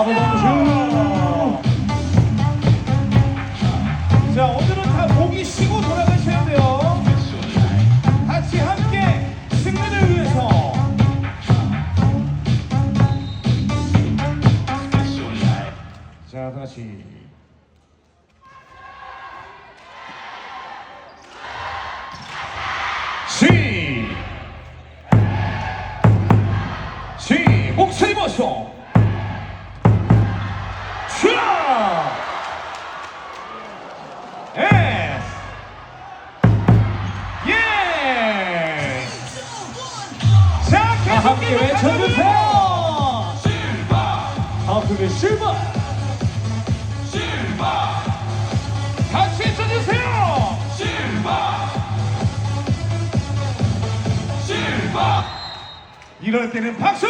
자 오늘은 다 목이 쉬고 돌아가셔야 돼요. 같이 함께 승리를 위해서. 자, 다 같이. 시. 시. 목소리 보소. 함께 외쳐주세요. 하프의 실버. 같이 해쳐주세요. 이럴 때는 박수!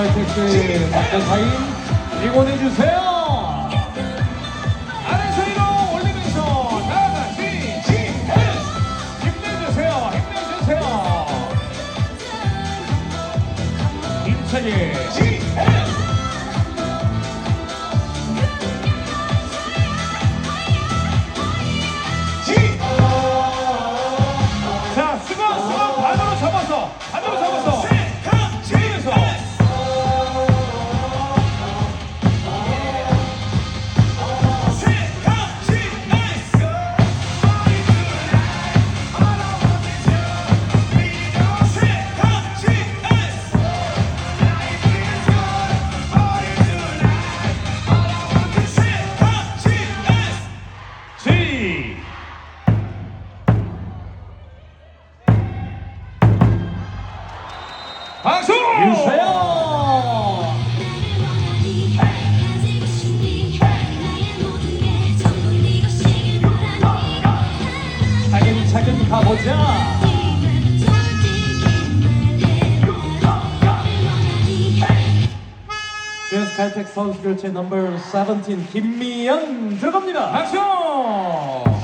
칼텍스 박대 사인 응원해주세요. 아래서 위로 올리면서 다 같이 G S 힘내주세요, 힘내주세요. G S 주세요. 차근차근 가보자. GS 칼텍 선수 교체 넘버 17 김미연 들어갑니다. 박수!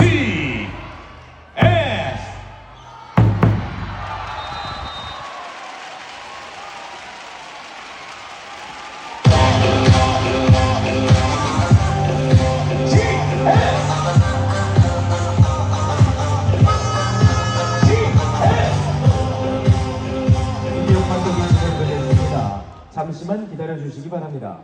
C S G S G 해보겠습니다 잠시만 기다려 주시기 바랍니다.